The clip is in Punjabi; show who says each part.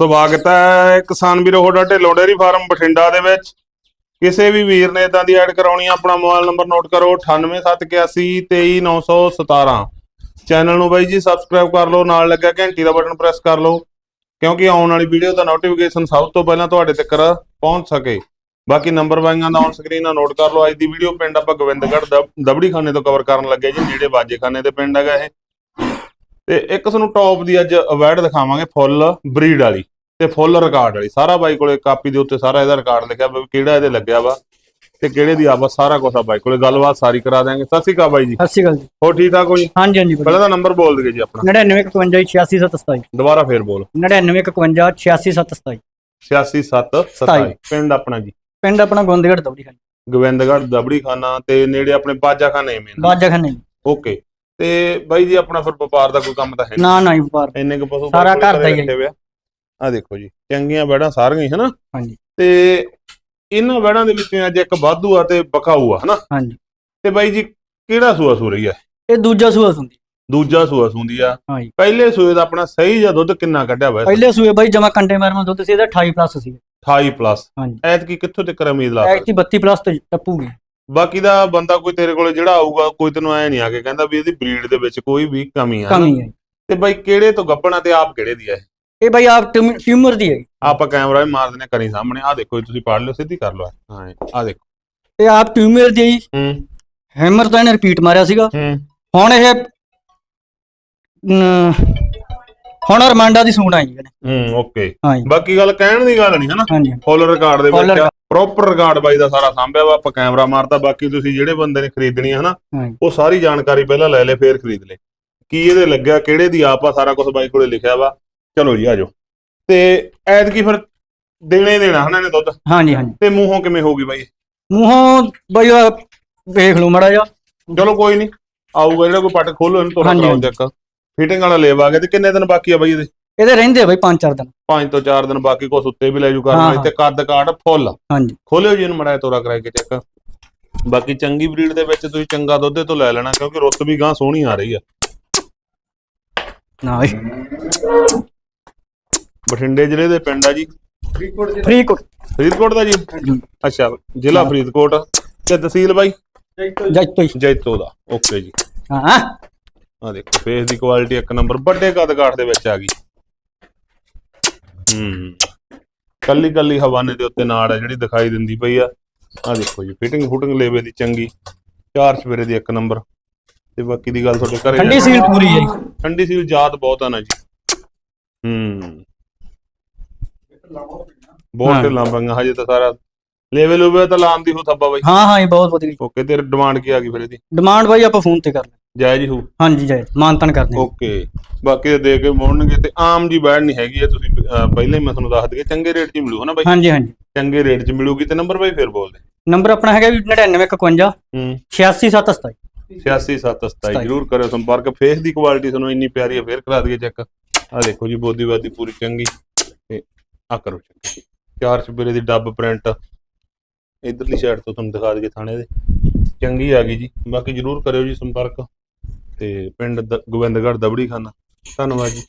Speaker 1: ਸਵਾਗਤ ਹੈ ਕਿਸਾਨ ਵੀਰੋ, ਤੁਹਾਡਾ ਢਿੱਲੋਂ ਡੇਅਰੀ ਫਾਰਮ ਬਠਿੰਡਾ ਦੇ ਵਿੱਚ। ਕਿਸੇ ਵੀ ਵੀਰ ਨੇ ਇਦਾਂ ਦੀ ਐਡ ਕਰਾਉਣੀ ਆ, ਆਪਣਾ ਮੋਬਾਈਲ ਨੰਬਰ ਨੋਟ ਕਰੋ 9871823917 ਚੈਨਲ ਨੂੰ ਬਾਈ ਜੀ ਸਬਸਕ੍ਰਾਈਬ ਕਰ ਲਓ, ਨਾਲ ਲੱਗਾ ਘੰਟੀ ਦਾ ਬਟਨ ਪ੍ਰੈਸ ਕਰ ਲਓ, ਕਿਉਂਕਿ ਆਉਣ ਵਾਲੀ ਵੀਡੀਓ ਦਾ ਨੋਟੀਫਿਕੇਸ਼ਨ ਸਭ ਤੋਂ ਪਹਿਲਾਂ ਤੁਹਾਡੇ ਤੱਕ ਪਹੁੰਚ ਸਕੇ। ਬਾਕੀ ਨੰਬਰ ਵਾਈਆਂ ਦਾ ਔਨ ਸਕਰੀਨ ਆ ਨੋਟ ਕਰ ਲਓ, ਅੱਜ ਦੀ ਵੀਡੀਓ ਪਿੰਡ ਆਪਾਂ ਗੋਬਿੰਦਗੜ੍ਹ ਦਬ- ਦਬੜੀ ਖਾਨੇ ਤੋਂ ਕਵਰ ਕਰਨ ਲੱਗੇ ਜੀ, ਨੇੜੇ ਬਾਜੇ ਖਾਨੇ ਦੇ ਪਿੰਡ ਹੈਗਾ ਇਹ। ਤੇ ਇੱਕ ਤੁਹਾਨੂੰ ਟੌਪ ਦੀ ਅੱਜ ਅਵਾਰਡ ਦਿਖਾਵਾਂਗੇ ਫੁੱਲ ਬਰੀਡ ਵਾਲੀ ਤੇ ਫੁੱਲ ਰਿਕਾਰਡ ਵਾਲੀ। ਸਾਰਾ ਬਾਈ ਕੋਲੇ ਕਾਪੀ ਦੇ ਉੱਤੇ ਸਾਰਾ ਇਹਦਾ ਰਿਕਾਰਡ ਲਿਖਿਆ ਵੀ ਕਿਹੜਾ ਇਹਦੇ ਲੱਗਿਆ ਵਾ ਤੇ ਕਿਹੜੇ ਦੀ ਆਵਾ ਸਾਰਾ ਕੁਝ ਆ ਬਾਈ ਕੋਲੇ। ਗੱਲਬਾਤ ਸਾਰੀ ਕਰਾ ਦਿਆਂਗੇ। ਸਤਿ ਸ਼੍ਰੀ ਅਕਾਲ ਬਾਈ ਜੀ।
Speaker 2: ਸਤਿ ਸ਼੍ਰੀ ਅਕਾਲ ਜੀ।
Speaker 1: ਹੋ ਠੀਕ ਠਾਕ ਹੋ ਜੀ?
Speaker 2: ਹਾਂਜੀ ਹਾਂਜੀ।
Speaker 1: ਪਹਿਲਾਂ ਤਾਂ ਨੰਬਰ ਬੋਲ ਦਿਓ ਜੀ ਆਪਣਾ।
Speaker 2: 9951866727
Speaker 1: ਦੁਬਾਰਾ ਫੇਰ ਬੋਲ।
Speaker 2: 9951866727
Speaker 1: 86727 ਪਿੰਡ ਆਪਣਾ ਜੀ?
Speaker 2: ਪਿੰਡ ਆਪਣਾ ਗੋਂਦਗੜ ਦੌੜੀ ਖਾਨੀ
Speaker 1: ਗੋਬਿੰਦਗੜ੍ਹ ਦਬੜੀ ਖਾਨਾ ਤੇ ਨੇੜੇ ਆਪਣੇ ਬਾਜਾ ਖਾਨੇ ਮੇਨ
Speaker 2: ਬਾਜਾ ਖਾਨੇ
Speaker 1: ਓਕੇ ਤੇ ਬਾਈ ਜੀ ਆਪਣਾ ਫਿਰ ਵਪਾਰ ਦਾ ਕੋਈ ਕੰਮ ਤਾਂ ਹੈ
Speaker 2: ਨਾ। ਨਾ ਹੀ ਵਪਾਰ
Speaker 1: ਇੰਨੇ ਕੁ ਪਸ਼ੂ
Speaker 2: ਸਾਰਾ ਘਰ ਦਾ ਹੀ ਹੈ।
Speaker 1: ਆ। ਦੇਖੋ ਜੀ ਚੰਗੀਆਂ ਬੈੜਾਂ ਸਾਰੀਆਂ ਹੀ ਹਨਾ?
Speaker 2: ਹਾਂਜੀ।
Speaker 1: ਤੇ ਇਹਨਾਂ ਬੈੜਾਂ ਦੇ ਵਿੱਚ ਅੱਜ ਇੱਕ ਵਾਧੂ ਆ ਤੇ ਬਕਾਊ ਆ ਹਨਾ?
Speaker 2: ਹਾਂਜੀ।
Speaker 1: ਤੇ ਬਾਈ ਜੀ ਕਿਹੜਾ ਸੂਆ ਸੂ ਰਹੀ ਆ?
Speaker 2: ਇਹ ਦੂਜਾ ਸੂਆ ਹੁੰਦੀ
Speaker 1: ਦੂਜਾ ਸੂਆ ਸੂੰਦੀ ਆ।
Speaker 2: ਹਾਂਜੀ।
Speaker 1: ਪਹਿਲੇ ਸੂਏ ਦਾ ਆਪਣਾ ਸਹੀ ਜਾਂ ਦੁੱਧ ਕਿੰਨਾ ਕੱਢਿਆ ਹੋਇਆ
Speaker 2: ਪਹਿਲੇ ਸੂਏ ਬਾਈ ਜਮਾ ਕੰਡੇ ਮਾਰਮਾ ਦੁੱਧ ਸੀ ਇਹਦਾ 28 ਪਲੱਸ ਸੀ।
Speaker 1: 28 ਪਲੱਸ
Speaker 2: ਹਾਂਜੀ।
Speaker 1: ਐਤਕੀ ਕਿੱਥੋਂ ਤੱਕ ਉਮੀਦ ਲਾ
Speaker 2: ਐਕਟੀ 32 ਪਲੱਸ ਤੇ ਟੱਪੂਗੀ।
Speaker 1: ਬਾਕੀ ਦਾ ਬੰਦਾ ਕੋਈ ਤੇਰੇ ਕੋਲੇ ਜਿਹੜਾ ਆਊਗਾ ਕੋਈ ਤੈਨੂੰ ਐ ਨਹੀਂ ਆ ਕੇ ਕਹਿੰਦਾ ਵੀ ਇਹਦੀ ਬਰੀਡ ਦੇ ਵਿੱਚ ਕੋਈ ਵੀ ਕਮੀ ਆ?
Speaker 2: ਕਮੀ ਹੈ
Speaker 1: ਤੇ ਬਾਈ ਕਿਹੜੇ ਤੋਂ ਗੱਪਣਾ ਤੇ ਆਪ ਕਿਹੜੇ ਦੀ ਆ ਇਹ?
Speaker 2: ਬਾਈ ਆਪ ਟਿਊਮਰ ਦੀ ਹੈ
Speaker 1: ਆਪਾਂ ਕੈਮਰਾ ਵੀ ਮਾਰ ਦਿੰਦੇ ਕਰੀ ਸਾਹਮਣੇ। ਆ ਦੇਖੋ ਜੀ ਤੁਸੀਂ ਪੜ ਲਿਓ ਸਿੱਧੀ ਕਰ ਲਓ ਹਾਂ ਆ ਦੇਖੋ।
Speaker 2: ਇਹ ਆਪ ਟਿਊਮਰ ਦੀ ਹੈ ਜੀ।
Speaker 1: ਹੂੰ।
Speaker 2: ਹੈਮਰ ਤਾਂ ਇਹਨੇ ਰਿਪੀਟ ਮਾਰਿਆ ਸੀਗਾ।
Speaker 1: ਹੂੰ।
Speaker 2: ਹੁਣ ਇਹ ਅਮ, ਹੁਣ ਰਮਾਂਡਾ ਦੀ ਸੂਣ ਆਈ ਇਹਨੇ।
Speaker 1: ਹੂੰ ਓਕੇ
Speaker 2: ਹਾਂਜੀ
Speaker 1: ਬਾਕੀ ਗੱਲ ਕਹਿਣ ਦੀ ਗੱਲ ਨਹੀਂ ਹਨਾ।
Speaker 2: ਹਾਂਜੀ
Speaker 1: ਫੁੱਲ ਰਿਕਾਰਡ ਦੇ
Speaker 2: Full
Speaker 1: ਵਿੱਚ ਪ੍ਰੋਪਰ ਰਿਕਾਰਡ ਬਾਈ ਦਾ ਸਾਰਾ ਸਾਂਭਿਆ ਵਾ ਆਪਾਂ ਕੈਮਰਾ ਮਾਰਦਾ ਬਾਕੀ ਤੁਸੀਂ ਜਿਹੜੇ ਬੰਦੇ ਨੇ ਖਰੀਦਣੀ ਹੈ ਹਨਾ
Speaker 2: ਹਾਂਜੀ।
Speaker 1: ਉਹ ਸਾਰੀ ਜਾਣਕਾਰੀ ਪਹਿਲਾਂ ਲੈ ਲੈ ਫੇਰ ਖਰੀਦ ਲੈ ਕੀ ਇਹਦੇ ਲੱਗਿਆ ਕਿਹੜੇ ਦੀ ਆਪ ਆ ਸਾਰਾ ਕੁਝ ਬਾਈ ਕੋਲੇ ਲਿਖਿਆ ਵਾ। ਚਲੋ ਜੀ ਆਜੋ ਤੇ ਐਤਕੀ ਫਿਰ ਦੇਣਾ ਦੇਣਾ ਹਨਾ ਇਹਨੇ ਦੁੱਧ?
Speaker 2: ਹਾਂਜੀ ਹਾਂਜੀ।
Speaker 1: ਤੇ ਮੂੰਹੋਂ ਕਿਵੇਂ ਹੋਊਗੀ ਬਾਈ?
Speaker 2: ਮੂੰਹੋਂ ਬਾਈ ਆਹ ਵੇਖ ਲਓ ਮੜਾ ਜਾ
Speaker 1: ਚਲੋ ਕੋਈ ਨਹੀਂ ਆਊਗਾ ਜਿਹੜਾ ਕੋਈ ਪੱਟ ਖੋਲੋ ਇਹਨੂੰ ਤੋੜਾ
Speaker 2: ਹਾਂਜੀ,
Speaker 1: ਕਰਾਓ
Speaker 2: ਹਾਂਜੀ।
Speaker 1: ਚੈੱਕ। ਫਿਟਿੰਗ ਵਾਲਾ ਲੇਵਾ ਗਿਆ ਤੇ ਕਿੰਨੇ ਦਿਨ ਬਾਕੀ ਆ ਬਾਈ ਇਹਦੇ?
Speaker 2: ਇਹਦੇ ਰਹਿੰਦੇ ਆ ਬਾਈ 5-4 ਦਿਨ।
Speaker 1: 5 ਤੋਂ 4 ਦਿਨ ਬਾਕੀ ਕੁਛ ਉੱਤੇ ਵੀ ਲੈ ਜੂ ਕਰਨ
Speaker 2: ਹਾਂ,
Speaker 1: ਵਾਲੀ ਤੇ ਕੱਦ ਕਾਠ ਫੁੱਲ।
Speaker 2: ਹਾਂਜੀ।
Speaker 1: ਖੋਲਿਓ ਜੀ ਇਹਨੂੰ ਮੜਾ ਤੋਰਾ ਕਰਾ ਕੇ ਚੈੱਕ। ਬਾਕੀ ਚੰਗੀ ਬਰੀਡ ਦੇ ਵਿੱਚ ਤੁਸੀਂ ਚੰਗਾ ਦੁੱਧ ਇਹ ਤੋਂ ਲੈ ਲੈਣਾ ਕਿਉਂਕਿ ਰੁੱਤ ਵੀ ਗਾਂ ਸੋਹਣੀ ਆ ਰਹੀ ਆ।
Speaker 2: ਨਾ ਬਾਈ।
Speaker 1: ਬਠਿੰਡੇ ਜ਼ਿਲ੍ਹੇ ਦੇ ਪਿੰਡ ਆ ਜੀ।
Speaker 2: ਫਰੀਦਕੋਟ।
Speaker 1: ਫਰੀਦਕੋਟ ਦਾ ਜੀ? ਅੱਛਾ ਜ਼ਿਲ੍ਹਾ ਫਰੀਦਕੋਟ। ਤੇ ਤਹਿਸੀਲ ਬਾਈ?
Speaker 2: ਜੱਜ ਤੋਂ ਹੀ।
Speaker 1: ਜੈਤੋ ਦਾ। ਓਕੇ ਜੀ।
Speaker 2: ਹਾਂ।
Speaker 1: ਆ ਦੇਖੋ ਫੇਸ ਦੀ ਕੁਆਲਿਟੀ ਇੱਕ ਨੰਬਰ ਵੱਡੇ ਕੱਦ ਕਾਠ ਦੇ ਵਿੱਚ ਆ ਗਈ। ਹੂੰ। ਕੱਲੀ ਕੱਲੀ ਹਵਾਨੇ ਦੇ ਉੱਤੇ ਨਾੜ ਆ ਜਿਹੜੀ ਦਿਖਾਈ ਦਿੰਦੀ ਪਈ ਆ। ਆ ਦੇਖੋ ਜੀ ਫਿਟਿੰਗ ਫੁਟਿੰਗ ਲੇਵੇ ਦੀ ਚੰਗੀ। ਚਾਰ ਸਵੇਰੇ ਦੀ ਇੱਕ ਨੰਬਰ ਤੇ ਬਾਕੀ ਦੀ ਗੱਲ ਤੁਹਾਡੇ ਘਰੇ
Speaker 2: ਠੰਡੀ ਸੀਲ ਪੂਰੀ ਹੈ ਜੀ।
Speaker 1: ਠੰਡੀ ਸੀਲ ਯਾਦ ਬਹੁਤ ਆ ਨਾ ਜੀ। ਹੂੰ। ਬਹੁਤ
Speaker 2: ਹਾਂ।
Speaker 1: ਪਈਆਂ ਹਜੇ ਤਾਂ ਸਾਰਾ ਲੈਵਲ ਹੋਵੇ ਤਾਂ ਲਾਉਣ ਦੀ ਹੋ ਥੱਬਾ ਬਾਈ।
Speaker 2: ਹਾਂ ਹਾਂ ਇਹ ਬਹੁਤ ਵਧੀਆ
Speaker 1: ਓਕੇ ਤੇ ਡਿਮਾਂਡ ਕੀ ਆ ਗਈ ਫਿਰ ਇਹਦੀ?
Speaker 2: ਡਿਮਾਂਡ ਬਾਈ ਆਪਾਂ ਫੋਨ ਤੇ ਕਰ ਲੈ
Speaker 1: ਜਾਇਜ਼ ਹੀ ਹੋ
Speaker 2: ਹਾਂਜੀ ਜਾਇ ਮਾਨਤਨ ਕਰਦੇ ਹਾਂ
Speaker 1: ਓਕੇ। ਬਾਕੀ ਦੇ ਕੇ ਮੋੜਨਗੇ ਤੇ ਆਮ ਜੀ ਬੈਡ ਨਹੀਂ ਹੈਗੀ ਇਹ ਤੁਸੀਂ ਅਹ, ਪਹਿਲਾਂ ਹੀ ਮੈਂ ਤੁਹਾਨੂੰ ਦੱਸ ਦਈਏ ਚੰਗੇ ਰੇਟ 'ਚ ਹੀ ਮਿਲੂ ਹਨਾ ਬਾਈ?
Speaker 2: ਹਾਂਜੀ ਹਾਂਜੀ।
Speaker 1: ਚੰਗੇ ਰੇਟ 'ਚ ਮਿਲੂਗੀ ਤੇ ਨੰਬਰ ਬਾਈ ਫੇਰ ਬੋਲ ਦੇ
Speaker 2: ਨੰਬਰ ਆਪਣਾ ਹੈਗਾ ਵੀ 9951
Speaker 1: ਹੂੰ।
Speaker 2: 86727
Speaker 1: 8677 ਜਰੂਰ ਕਰਿਓ ਸੰਪਰਕ। ਫੇਸ ਦੀ ਕੁਆਲਿਟੀ ਤੁਹਾਨੂੰ ਇੰਨੀ ਪਿਆਰੀ ਹੈ ਫੇਰ ਕਰਾ ਦਈਏ ਚੈੱਕ ਆ ਦੇਖੋ ਜੀ ਬੋਦੀਵਾਦੀ ਪੂਰੀ ਚੰਗੀ। ਤੇ ਆ ਕਰੋ ਚੈੱਕ ਚਾਰ ਚਪੇਰੇ ਦੀ ਡੱਬ ਪ੍ਰਿੰਟ ਇਧਰਲੀ ਸਾਈਡ ਤੋਂ ਤੁਹਾਨੂੰ ਦਿਖਾ ਦਈਏ ਥਾਣੇ ਦੇ। ਚੰਗੀ ਆ ਗਈ ਜੀ। ਬਾਕੀ ਜਰੂਰ ਕਰਿਓ ਜੀ ਸੰਪਰਕ। ਤੇ ਪਿੰਡ ਦ- ਗੋਬਿੰਦਗੜ੍ਹ ਦਬੜੀ ਖਾਨਾ। ਧੰਨਵਾਦ ਜੀ।